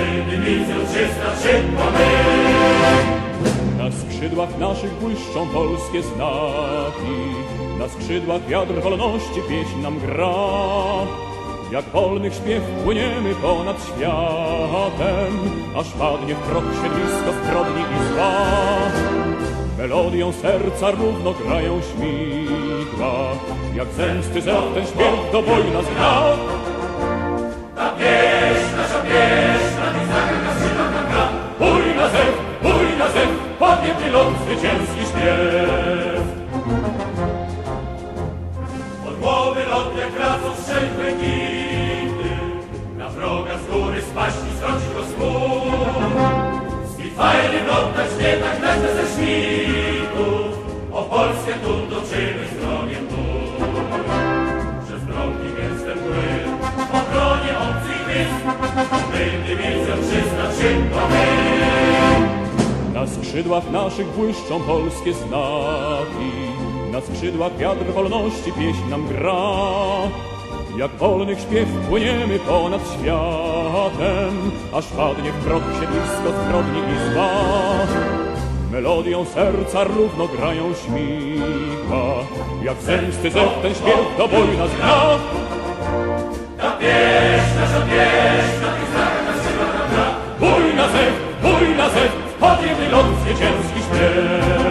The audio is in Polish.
my. Na skrzydłach naszych błyszczą polskie znaki, na skrzydłach wiatr wolności pieśń nam gra. Jak wolnych śpiew płyniemy ponad światem, aż padnie w proch siedlisko zbrodni i zła. Melodią serca równo grają śmigła, jak zemsty zew ten śpiew do boju nas gra. Ta pieśń, nasza pieśń, lot, zwycięski śpiew. Od głowy lot jak wracą strzelby gity, na wroga z góry spaść i zwrócić go smut. Spitfire w lotach śniegach nagle ze świtów, o Polskę tu toczymy z wrogiem tu. Przez drogi gęste mgły, obronie obcych wysp, my skrzydłach naszych błyszczą polskie znaki, na skrzydłach wiatr wolności pieśń nam gra. Jak wolnych śpiew płyniemy ponad światem, aż padnie w proch siedlisko zbrodni i zła. Melodią serca równo grają śmigła, jak zemsty zew ten śpiew do boju nas gra. Ta pieśń, nasza pieśń, na tych znakach na skrzydłach nam gra. Bój na zew, bój na zew, potem wylot zwycięski śpiew.